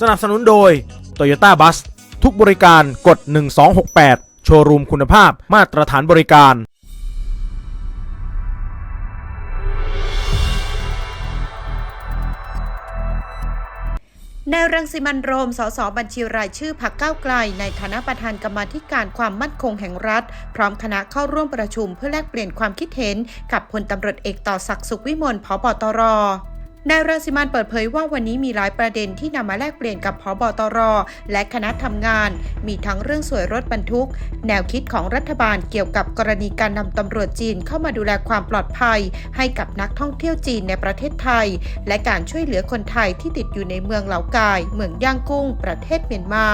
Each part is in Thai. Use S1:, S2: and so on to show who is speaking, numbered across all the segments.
S1: สนับสนุนโดย Toyota Bus ทุกบริการกด 1268 โชว์รูมคุณภาพมาตรฐานบริการ
S2: นายรังสิมันโรม สสบัญชีรายชื่อพักเก้าวไกล ในฐานะประธานกรรมาธิการความมั่นคงแห่งรัฐ พร้อมคณะเข้าร่วมประชุมเพื่อแลกเปลี่ยนความคิดเห็นกับพลตำรวจเอกต่อศักดิ์สุขวิมลพบตร นายรังสิมันเปิดเผยว่าวันนี้มีหลายประเด็นที่นำมาแลกเปลี่ยนกับพบตร และคณะทำงาน มีทั้งเรื่องสวยรถบรรทุก แนวคิดของรัฐบาลเกี่ยวกับกรณีการนำตำรวจจีนเข้ามาดูแลความปลอดภัย ให้กับนักท่องเที่ยวจีนในประเทศไทย และการช่วยเหลือคนไทยที่ติดอยู่ในเมืองเหลากาย เมืองย่างกุ้ง ประเทศเมียนมา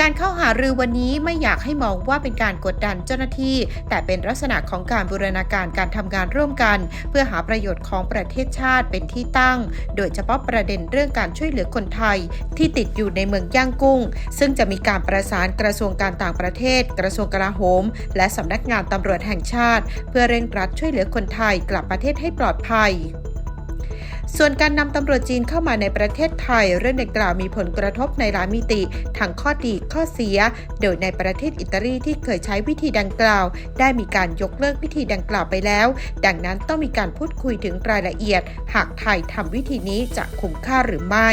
S2: การเข้าหารือวันนี้ไม่อยากให้มองว่าเป็นการกดดันเจ้าหน้าที่ แต่เป็นลักษณะของการบูรณาการการทำงานร่วมกัน เพื่อหาประโยชน์ของประเทศชาติเป็นที่ตั้ง โดยเฉพาะประเด็นเรื่องการช่วยเหลือคนไทย ที่ติดอยู่ในเมืองย่างกุ้ง ซึ่งจะมีการประสานกระทรวงการต่างประเทศ กระทรวงกลาโหม และสำนักงานตำรวจแห่งชาติ เพื่อเร่งรัดช่วยเหลือคนไทยกลับประเทศให้ปลอดภัย ส่วนการนำตำรวจจีนเข้ามาในประเทศไทย เรื่องดังกล่าวมีผลกระทบในหลายมิติทั้งข้อดีข้อเสีย โดยในประเทศอิตาลีที่เคยใช้วิธีดังกล่าว ได้มีการยกเลิกวิธีดังกล่าวไปแล้ว ดังนั้นต้องมีการพูดคุยถึงรายละเอียด หากไทยทำวิธีนี้จะคุ้มค่าหรือไม่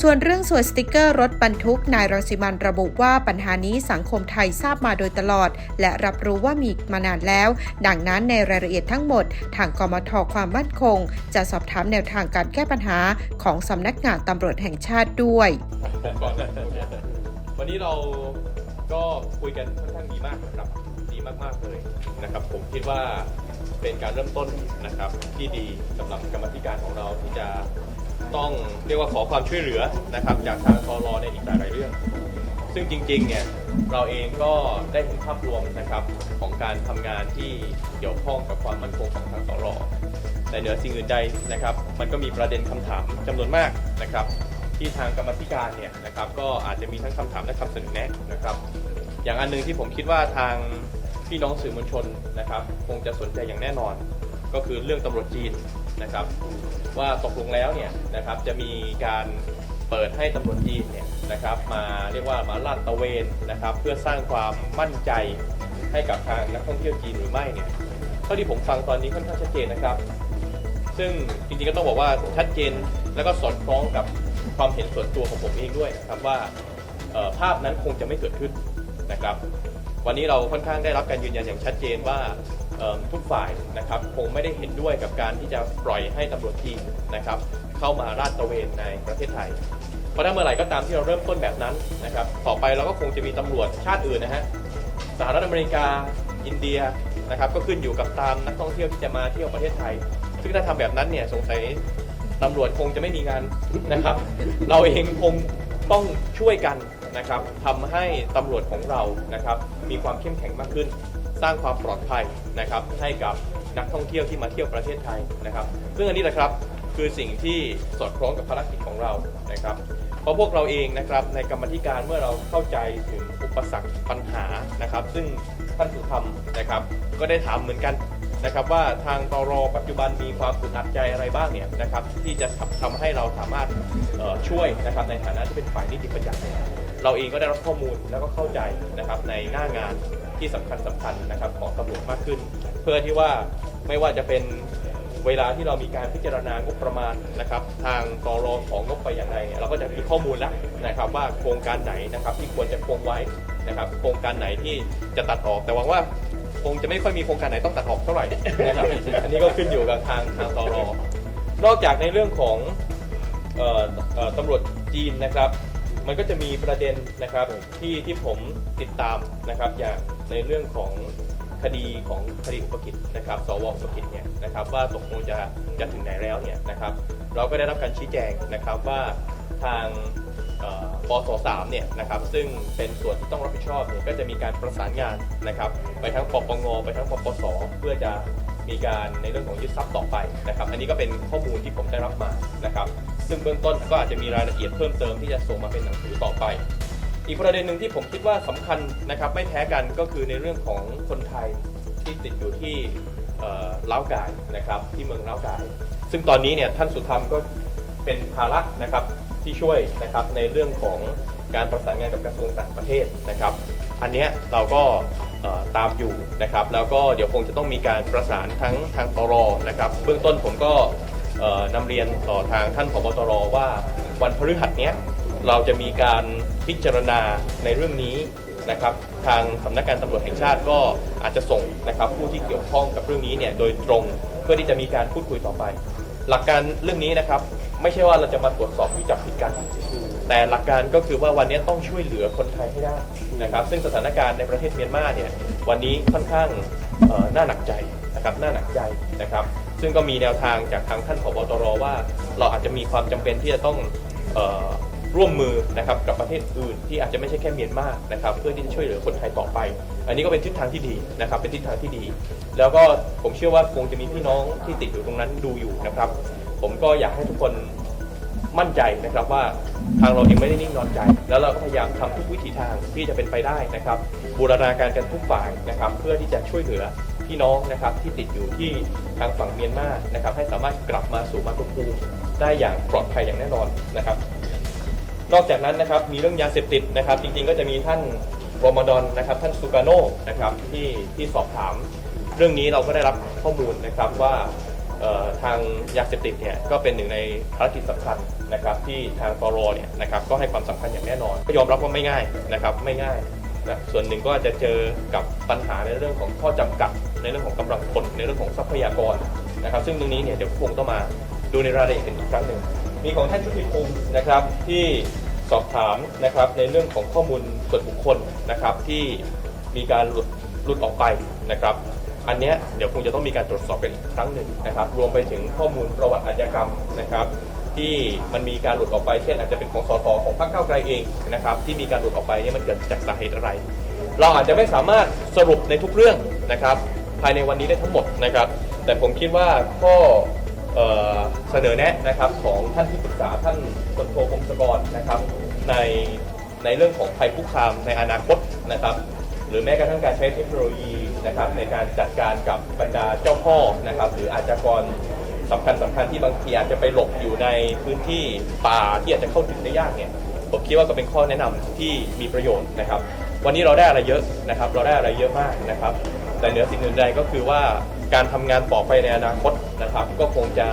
S2: ส่วนเรื่องสวยสติกเกอร์รถบรรทุก นายรังสิมันระบุว่าปัญหานี้สังคมไทยทราบมาโดยตลอด และรับรู้ว่ามีมานานแล้ว ดังนั้นในรายละเอียดทั้งหมด ทางกมทความมั่นคง จะสอบถามแนวทางการแก้ปัญหาของสำนักงานตำรวจแห่งชาติด้วย
S3: วันนี้เราก็คุยกันค่อนข้างดีมากนะครับ ดีมากๆเลยนะครับ ผมคิดว่าเป็นการเริ่มต้นนะครับที่ดีสำหรับกรรมธิการของเราที่จะ ต้องเรียกว่าขอความช่วยเหลือนะครับจากทางตรในอีกหลายๆเรื่อง ซึ่งจริงๆเนี่ยเราเองก็ได้เห็นภาพรวมนะครับของการทำงานที่เกี่ยวข้องกับความมั่นคงของทางตรแต่เหนือสิ่งอื่นใดนะครับ มันก็มีประเด็นคำถามจำนวนมากนะครับ ที่ทางกรรมธิการเนี่ยนะครับ ก็อาจจะมีทั้งคำถามและคำเสนอแนะนะครับ อย่างอันหนึงที่ผมคิดว่าทางพี่น้องสื่อมวลชนนะครับ คงจะสนใจอย่างแน่นอน ก็คือเรื่องตำรวจจีน นะครับ ว่าตกลงแล้วเนี่ยนะครับจะมีการเปิดให้ตำรวจจีนเนี่ยนะครับมาเรียกว่ามาลาดตระเวนนะครับ เพื่อสร้างความมั่นใจให้กับทางนักท่องเที่ยวจีนหรือไม่เนี่ยเท่าที่ผมฟังตอนนี้ค่อนข้างชัดเจนนะครับ ซึ่งจริงๆก็ต้องบอกว่าชัดเจนแล้วก็สอดคล้องกับความเห็นส่วนตัวของผมเองด้วยนะครับว่าภาพนั้นคงจะไม่เกิดขึ้นนะครับ วันนี้เราค่อนข้างได้รับการยืนยันอย่างชัดเจนว่า ทุกฝ่ายนะครับคงไม่ได้เห็นด้วยกับการที่จะปล่อยให้ตำรวจจีนนะครับเข้ามาราดตระเวนในประเทศไทย เพราะถ้าเมื่อไหร่ก็ตามที่เราเริ่มต้นแบบนั้นนะครับต่อไปเราก็คงจะมีตำรวจชาติอื่นนะฮะสหรัฐอเมริกาอินเดียนะครับก็ขึ้นอยู่กับตามนักท่องเที่ยวที่จะมาเที่ยวประเทศไทย ซึ่งถ้าทำแบบนั้นเนี่ยสงสัยตำรวจคงจะไม่มีงานนะครับ เราเองคงต้องช่วยกันนะครับทำให้ตำรวจของเรานะครับมีความเข้มแข็งมากขึ้น สร้างความปลอดภัยนะครับให้กับนักท่องเที่ยวที่มาเที่ยวประเทศไทยนะครับ ซึ่งอันนี้แหละครับคือสิ่งที่สอดคล้องกับภารกิจของเรานะครับเพราะพวกเราเองนะครับในกรรมธิการเมื่อเราเข้าใจถึงอุปสรรคปัญหานะครับ ซึ่งท่านสุธรรมนะครับ ก็ได้ถามเหมือนกัน นะครับว่าทางตรปัจจุบันมีความอึดอัดใจอะไรบ้างเนี่ยนะครับที่จะทำให้เราสามารถช่วยนะครับในฐานะที่เป็นฝ่ายนิติบัญญัติเราเองก็ได้รับข้อมูลแล้วก็เข้าใจนะครับในหน้างานที่สำคัญสำคัญนะครับของตำรวจมากขึ้น เพื่อที่ว่าไม่ว่าจะเป็นเวลาที่เรามีการพิจารณางบประมาณนะครับ ทางกรอของงบไปอย่างไรเนี่ยเราก็จะมีข้อมูลแล้วนะครับว่าโครงการไหนนะครับที่ควรจะคงไว้นะครับ โครงการไหนที่จะตัดออกแต่หวังว่า คงจะไม่ค่อยมีโครงการไหนต้องตัดออกเท่าไหร่นะครับ อันนี้ก็ขึ้นอยู่กับทางทางตรนอกจากในเรื่องของเอ่อเอ่อตำรวจจีนนะครับ มันก็จะมีประเด็นนะครับที่ที่ผมติดตามนะครับ อย่างในเรื่องของคดีของคดีอุปกิจนะครับ สวอุปกิจเนี่ยนะครับว่าตกลงจะจะถึงไหนแล้วเนี่ยนะครับ เราก็ได้รับการชี้แจงนะครับว่าทาง ปสสามเนี่ยนะครับซึ่งเป็นส่วนที่ต้องรับผิดชอบเนี่ยก็จะมีการประสานงานนะครับไปทั้งปปงไปทั้งปปสเพื่อจะมีการในเรื่องของยึดทรัพย์ต่อไปนะครับ อันนี้ก็เป็นข้อมูลที่ผมได้รับมานะครับ ซึ่งเบื้องต้นก็อาจจะมีรายละเอียดเพิ่มเติมที่จะส่งมาเป็นหนังสือต่อไป อีกประเด็นหนึ่งที่ผมคิดว่าสำคัญนะครับไม่แพ้กันก็คือในเรื่องของคนไทยที่ติดอยู่ที่เล้าวกายนะครับที่เมืองล้าวกาย ซึ่งตอนนี้เนี่ยท่านสุธรรมก็เป็นภาระนะครับ ที่ช่วยนะครับในเรื่องของการประสานงานกับกระทรวงต่างประเทศนะครับ อันนี้เราก็ตามอยู่นะครับ แล้วก็เดี๋ยวคงจะต้องมีการประสานทั้งทางตรนะครับ เบื้องต้นผมก็นำเรียนต่อทางท่านผบตรว่าวันพฤหัสเนี้ยเราจะมีการพิจารณาในเรื่องนี้นะครับ ทางสำนักงานตำรวจแห่งชาติก็อาจจะส่งนะครับผู้ที่เกี่ยวข้องกับเรื่องนี้เนี่ยโดยตรงเพื่อที่จะมีการพูดคุยต่อไป หลักการเรื่องนี้นะครับ ไม่ใช่ว่าเราจะมาตรวจสอบวิจับผิดกัน แต่หลักการก็คือว่าวันนี้ต้องช่วยเหลือคนไทยให้ได้นะครับ ซึ่งสถานการณ์ในประเทศเมียนมาเนี่ยวันนี้ค่อนข้างน่าหนักใจนะครับน่าหนักใจนะครับ ซึ่งก็มีแนวทางจากทางท่านผบตรว่า เราอาจจะมีความจำเป็นที่จะต้องร่วมมือนะครับกับประเทศอื่นที่อาจจะไม่ใช่แค่เมียนมานะครับเพื่อที่จะช่วยเหลือคนไทยต่อไป อันนี้ก็เป็นทิศทางที่ดีนะครับเป็นทิศทางที่ดี แล้วก็ผมเชื่อว่าคงจะมีพี่น้องที่ติดอยู่ตรงนั้นดูอยู่นะครับ ผมก็อยากให้ทุกคนมั่นใจนะครับว่าทางเราเองไม่ได้นิ่งนอนใจ แล้วเราก็พยายามทำทุกวิถีทางที่จะเป็นไปได้นะครับ บูรณาการกันทุกฝ่ายนะครับ เพื่อที่จะช่วยเหลือพี่น้องนะครับที่ติดอยู่ที่ทางฝั่งเมียนมานะครับ ให้สามารถกลับมาสู่มาตุภูมิได้อย่างปลอดภัยอย่างแน่นอนนะครับ นอกจากนั้นนะครับมีเรื่องยาเสพติดนะครับ จริงๆ ก็จะมีท่านรอมฎอนนะครับ ท่านสุกาโนนะครับที่ที่สอบถาม เรื่องนี้เราก็ได้รับข้อมูลนะครับว่า ทางยาเสพติดเนี่ยก็เป็นหนึ่งในภารกิจสำคัญนะครับที่ทางตรเนี่ยนะครับก็ให้ความสำคัญอย่างแน่นอนก็ยอมรับว่าไม่ง่ายนะครับไม่ง่ายนะส่วนหนึ่งก็อาจจะเจอกับปัญหาในเรื่องของข้อจำกัด ในเรื่องของกำลังคนในเรื่องของทรัพยากรนะครับ ซึ่งตรงนี้เนี่ยเดี๋ยวคงต้องมาดูในรายละเอียดกันอีกครั้งหนึ่งมีของท่านชุติพงศ์นะครับที่สอบถามนะครับในเรื่องของข้อมูลส่วนบุคคลนะครับที่มีการหลุดหลุดออกไปนะครับ อันเนี้ยเดี๋ยวคงจะต้องมีการตรวจสอบกันอีกครั้งหนึ่งนะครับ รวมไปถึงข้อมูลประวัติอาชญากรรมนะครับ ที่มันมีการหลุดออกไปเช่นอาจจะเป็นของสสของพรรคก้าไกลเองนะครับที่มีการหลุดออกไปเนี่ยมันเกิดจากสาเหตุอะไร เราอาจจะไม่สามารถสรุปในทุกเรื่องนะครับ ภายในวันนี้ได้ทั้งหมดนะครับ แต่ผมคิดว่าข้อเออเสนอแนะนะครับของท่านที่ปรึกษาท่านพลโทพงศกรนะครับ ในในเรื่องของภัยคุกคามในอนาคตนะครับ หรือแม้กระทั่งการใช้เทคโนโลยี นะครับในการจัดการกับบรรดาเจ้าพ่อนะครับหรืออาชญากรสำคัญสำคัญที่บางทีอาจจะไปหลบอยู่ในพื้นที่ป่าที่อาจจะเข้าถึงได้ยากเนี่ยผมคิดว่าก็เป็นข้อแนะนำที่มีประโยชน์นะครับ วันนี้เราได้อะไรเยอะนะครับ เราได้อะไรเยอะมากนะครับ แต่เหนือสิ่งอื่นใดก็คือว่าการทำงานต่อไปในอนาคตนะครับ ก็คงจะ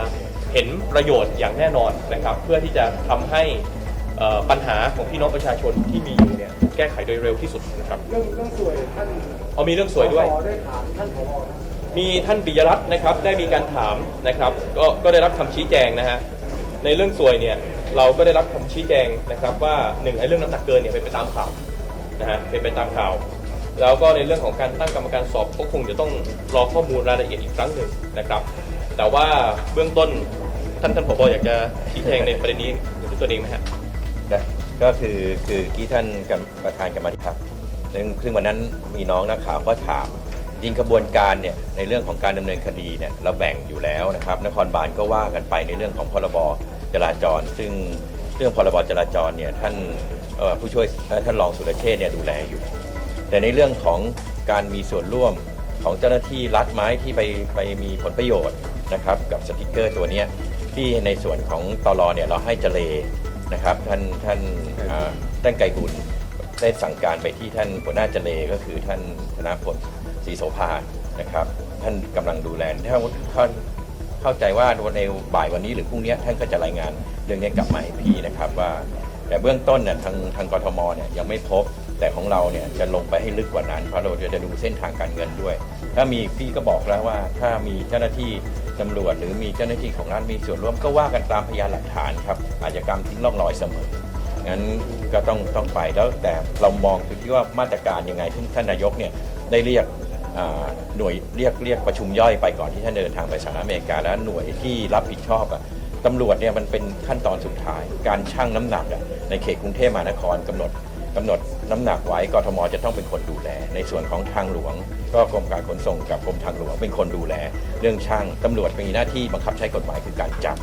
S3: เห็นประโยชน์อย่างแน่นอนนะครับ เพื่อที่จะทำให้ปัญหาของพี่น้องประชาชนที่มีอยู่เนี่ยแก้ไขโดยเร็วที่สุดนะครับ
S4: เรื่องเรื่องสวยท่าน
S3: เอามีเรื่องสวยด้วย
S4: ผอได้ถามท่านผอ
S3: มีท่านปิยรัตน์นะครับได้มีการถามนะครับก็ก็ได้รับคำชี้แจงนะฮะในเรื่องสวยเนี่ยเราก็ได้รับคำชี้แจงนะครับว่าหนึ่งไอ้เรื่องน้ำหนักเกินเนี่ยเป็นไปตามข่าวนะฮะเป็นไปตามข่าว แล้วก็ในเรื่องของการตั้งกรรมการสอบก็คงจะต้องรอข้อมูลรายละเอียดอีกครั้งหนึ่งนะครับ แต่ว่าเบื้องต้นท่านท่านผบอยากจะชี้แจงในประเด็นนี้ด้วยตัวเองไหมฮะ
S5: นะก็คือคือที่ท่านกรรมประธานกรรมาธิการ ซึ่งซึ่งวันนั้นมีน้องนักข่าวก็ถามจริงกระบวนการเนี่ยในเรื่องของการดำเนินคดีเนี่ยเราแบ่งอยู่แล้วนะครับ นครบาลก็ว่ากันไปในเรื่องของพรบจราจร ซึ่งเรื่องพรบจราจรเนี่ยท่านผู้ช่วยท่านรองสุรเชษฐ์เนี่ยดูแลอยู่ แต่ในเรื่องของการมีส่วนร่วมของเจ้าหน้าที่รัฐไม้ที่ไปไปมีผลประโยชน์นะครับกับสติกเกอร์ตัวนี้ที่ในส่วนของตลเนี่ยเราให้เจเลนะครับท่านท่านท่านไกรบุญ ได้สั่งการไปที่ท่านหัวหน้าเจเลก็คือท่านธนพลศรีโสภานะครับ ท่านกำลังดูแลถ้าท่านเข้าใจว่าในบ่ายวันนี้หรือพรุ่งนี้ท่านก็จะรายงานเรื่องนี้กลับมาให้พี่นะครับว่า แต่เบื้องต้นเนี่ยทางทางกทมเนี่ยยังไม่พบ แต่ของเราเนี่ยจะลงไปให้ลึกกว่านั้น เพราะเราจะดูเส้นทางการเงินด้วย ถ้ามีพี่ก็บอกแล้วว่า ถ้ามีเจ้าหน้าที่ตำรวจหรือมีเจ้าหน้าที่ของรัฐมีส่วนร่วมก็ว่ากันตามพยานหลักฐานครับอาชญากรรมทิ้งร่องรอยเสมองั้น ก็ต้องต้องไปแล้วแต่เรามองคือที่ว่ามาตรการยังไงที่ท่านนายกเนี่ยได้เรียกหน่วยเรียกเรียกประชุมย่อยไปก่อนที่ท่านเดินทางไปสหรัฐอเมริกาแล้วหน่วยที่รับผิดชอบอะตำรวจเนี่ยมันเป็นขั้นตอนสุดท้าย การชั่งน้ำหนักอะในเขตกรุงเทพมหานครกำหนดกำหนดน้ำหนักไว้กทมจะต้องเป็นคนดูแล ในส่วนของทางหลวง ก็กรมการขนส่งกับกรมทางหลวงเป็นคนดูแล เรื่องช่างตำรวจมีหน้าที่บังคับใช้กฎหมายคือการจับ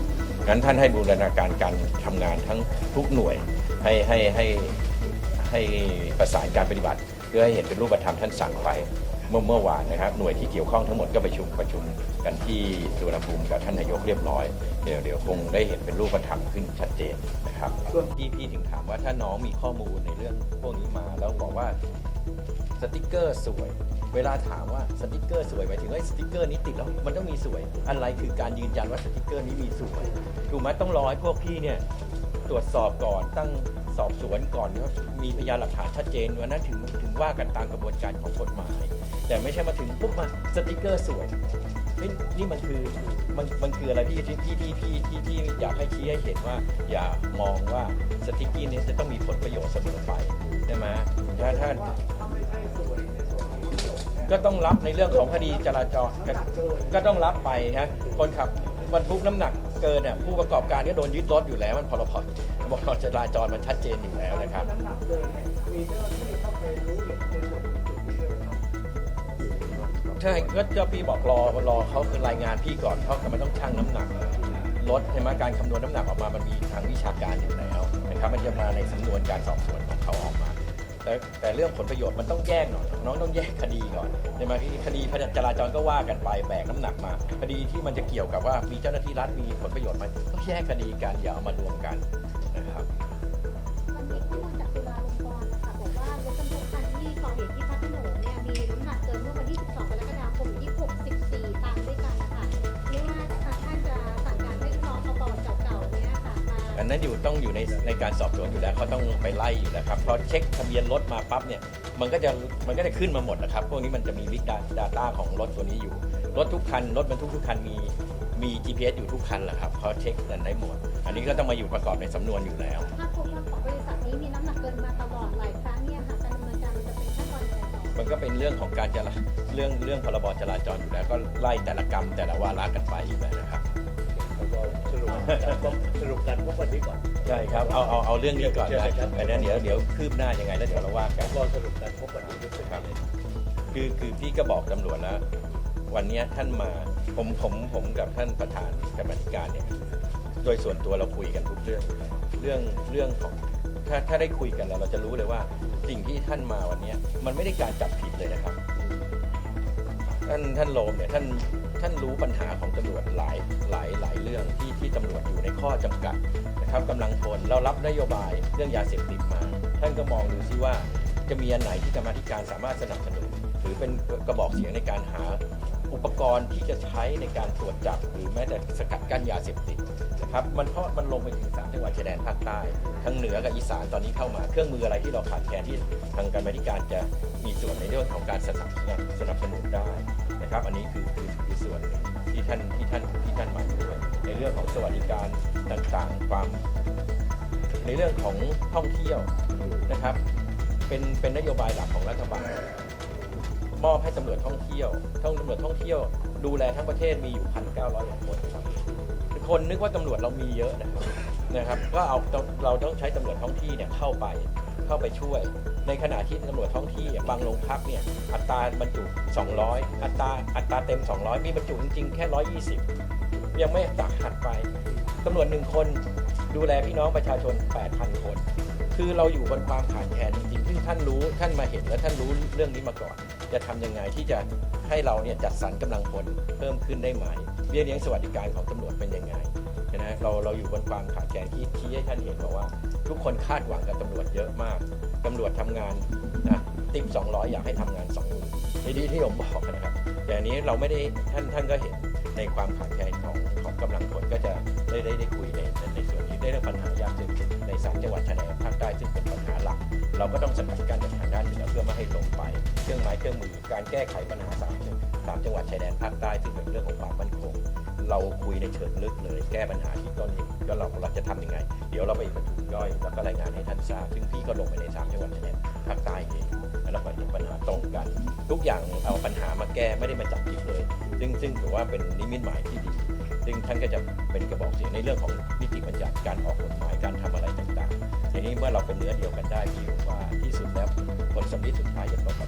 S5: งั้นท่านให้บูรณาการการทำงานทั้งทุกหน่วย ให้ให้ให้ให้ประสานการปฏิบัติเพื่อให้เห็นเป็นรูปธรรมท่านสั่งไว้เมื่อเมื่อวานนะครับหน่วยที่เกี่ยวข้องทั้งหมดก็ปประชุมประชุมกันที่สุวรรณภูมิกับท่านนายกเรียบร้อยเดี๋ยวเดี๋ยวคงได้เห็นเป็นรูปธรรมขึ้นชัดเจนนะครับพี่พี่ถึงถามว่าถ้าน้องมีข้อมูลในเรื่องพวกนี้มาแล้วบอกว่าสติกเกอร์สวย เวลาถามว่าสติกเกอร์สวยหมายถึงว่าสติกเกอร์นี้ติดแล้วมันต้องมีสวย อะไรคือการยืนยันว่าสติกเกอร์นี้มีสวยถูกไหมต้องรอให้พวกพี่เนี่ย ตรวจสอบก่อนตั้งสอบสวนก่อนว่ามีพยานหลักฐานชัดเจนวันนั้นถึงถึงว่ากันตามกระบวนการของกฎหมาย แต่ไม่ใช่มาถึงปุ๊บมาสติกเกอร์สวยเฮ้ยนี่มันคือมันมันคืออะไรพี่ที่ที่ที่ที่ที่ที่อยากให้ชี้ให้เห็นว่า อย่ามองว่าสติกเกอร์นี้จะต้องมีผลประโยชน์เสมอไปใช่ไหมถ้าถ้านก็ต้องรับในเรื่องของคดีจราจรก็ต้องรับไปฮะคนขับบรรทุกน้ำหนัก เกินเนี่ยผู้ประกอบการก็โดนยึดรถอยู่แล้ว มันพรบบอกจราจรมันชัดเจนอยู่แล้วนะครับ
S4: น้ำหนักเดินเนี่ยมีเจ้าหน้าที่เข้าไปรู้เห็นในส่วนจุดนี้ด้วยนะครับ
S5: ใช่ก็เจ้าพี่บอกรอรอเขาคือรายงานพี่ก่อนเพราะมันต้องชั่งน้ำหนักรถใช่ไหมการคำนวณน้ำหนักออกมามันมีทางวิชาการอยู่แล้วนะครับมันจะมาในสำนวนการสอบสวน แต่แต่เรื่องผลประโยชน์มันต้องแยกหน่อยน้องต้องแยกคดีก่อนใช่ไหมคดีจราจรก็ว่ากันไปแบกน้ำหนักมา คดีที่มันจะเกี่ยวกับว่ามีเจ้าหน้าที่รัฐมีผลประโยชน์ไหมันต้องแยกคดีกันอย่าเอามารวมกัน น
S6: นั้นอยู่ต้องอยู่
S5: ในในการสอบสวนอยู่แล้วเขาต้องไปไล่อยู่แล้วครับพอเช็คทะเบียนรถมาปั๊บเนี่ยมันก็จะมันก็จะขึ้นมาหมดนะครับพวกนี้มันจะมี Big Data ของรถตัวนี้อยู่ รถทุกคัน รถบรรทุกทุกคันมีมี GPS อยู่ทุกคันแหละครับเขาเช็คกันได้หมด อันนี้ก็ต้องมาอยู่ประกอบในสำนวนอยู่แล้ว
S6: ถ้าพบว่าของบริษัทนี้มีน้ำหนักเกินมาตลอดหลายครั้งเนี่ยค่ะการดำเนินการมันจะเป็นขั้นตอนยังไงต่อ
S5: มันก็เป็นเรื่องของการจราเรื่องเรื่องพรบจราจรอยู่แล้ว ก็ไล่แต่ละกรรมแต่ละวาระกันไปอยู่แล้วนะครับ
S4: แล้วก็ สรุปการพบสรุปการพบวันนี้ก่อน
S5: ใช่ครับ เอาเอาเอาเรื่องนี้ก่อน
S4: ใช่
S5: นะครับแต่นั้นเดี๋ยวเดี๋ยวคืบหน้ายังไงแล้วเดี๋ยวเราว่ากัน
S4: ก็สรุปการพบวันนี้ด้วย
S5: ครับคือคือพี่ก็บอกตำรวจแล้ว วันเนี้ยท่านมาผมผมผมกับท่านประธานกรรมาธิการเนี่ยโดยส่วนตัวเราคุยกันทุกเรื่องอยู่แล้วเรื่องเรื่องของถ้าถ้าได้คุยกันแล้วเราจะรู้เลยว่าสิ่งที่ท่านมาวันเนี้ยมันไม่ได้การจับผิดเลยนะครับ ท่านท่านโลมเนี่ยท่านท่านรู้ปัญหาของตำรวจหลายหลายหลายเรื่องที่ที่ตำรวจอยู่ในข้อจำกัดนะครับกำลังพลเรารับนโยบายเรื่องยาเสพติดมา ท่านก็มองดูซิว่าจะมีอันไหนที่กรรมาธิการสามารถสนับสนุน หรือเป็นกระบอกเสียงในการหาอุปกรณ์ที่จะใช้ในการตรวจจับหรือแม้แต่สกัดกั้นยาเสพติด นะครับมันเพราะมันลงไปถึงสามจังหวัดชายแดนภาคใต้ทั้งเหนือกับอีสานตอนนี้เข้ามาเครื่องมืออะไรที่เราขาดแคลนที่ทางกรรมาธิการจะมีส่วนในเรื่องของการสนับสนุนสนับสนุนได้นะครับ อันนี้คือคือคือส่วนที่ท่านที่ท่านที่ท่านหมาด้วยในเรื่องของสวัสดิการต่างๆ ความ ในเรื่องของท่องเที่ยวนะครับ เป็นเป็นนโยบายหลักของรัฐบาลมอบให้ตำรวจท่องเที่ยวท่องตำรวจท่องเที่ยว ดูแลทั้งประเทศมีอยู่พันเก้าร้อยกว่าคน คนนึกว่าตำรวจเรามีเยอะนะครับนะครับก็เอาเราต้องใช้ตำรวจท้องที่เนี่ยเข้าไปเข้าไปช่วย ในขณะที่ตำรวจท้องที่บางโรงพักเนี่ยอัตราบรรจุ 200 อัตราอัตราเต็ม 200 มีบรรจุจริงๆแค่ 120 ยังไม่ตักหัดไปตำรวจหนึ่งคนดูแลพี่น้องประชาชน 8,000 คน คือเราอยู่บนความขาดแคลนจริงๆซึ่งท่านรู้ท่านมาเห็นและท่านรู้เรื่องนี้มาก่อน จะทำยังไงที่จะให้เราเนี่ยจัดสรรกำลังพลเพิ่มขึ้นได้ไหมเบี้ยเลี้ยงสวัสดิการของตำรวจเป็นยังไงนะเราเราอยู่บนความขาดแคลนที่ที่ให้ท่านเห็นบอกว่า ทุกคนคาดหวังกับตำรวจเยอะมากตำรวจทำงานนะติป200 อยากให้ทำงาน2มือในที่ที่ผมบอกนะครับแต่อันนี้เราไม่ได้ท่านท่านก็เห็นในความขาดแคลนของของกำลังพลก็จะได้ได้ได้คุยในในส่วนนี้ได้เรื่องปัญหายาเสพติดในสามจังหวัดชายแดนภาคใต้ซึ่งเป็นปัญหาหลัก เราก็ต้องสกัดกั้นจากางด้านเหนือเพื่อไม่ให้ลงไป เครื่องไม้เครื่องมือ การแก้ไขปัญหาสามจังสามจังหวัดชายแดนภาคใต้ซึ่งเป็นเรื่องของความมั่นคง เราคุยในเชิงลึกเลยแก้ปัญหาที่ต้นเหตุก็เราเราจะทำยังไง เดี๋ยวเราไปประชุมย่อยแล้วก็รายงานให้ท่านทราบซึ่งพี่ก็ลงไปในสามจังหวัดชายแดนภาคใต้เองแล้วก็เห็นปัญหาตรงกัน ทุกอย่างเอาปัญหามาแก้ไม่ได้มาจับผิดเลย ซึ่งซึ่งถือว่าเป็นนิมิตหมายที่ดี ซึ่งท่านก็จะเป็นกระบอกเสียงในเรื่องของนิติบัญญัติการออกกฎหมายการทำอะไรต่างๆทีนี้เมื่อเราเป็นเนื้อเดียวกันได้พี่ว่าที่สุดแล้วผลสำลิดสุดท้ายจะต้อง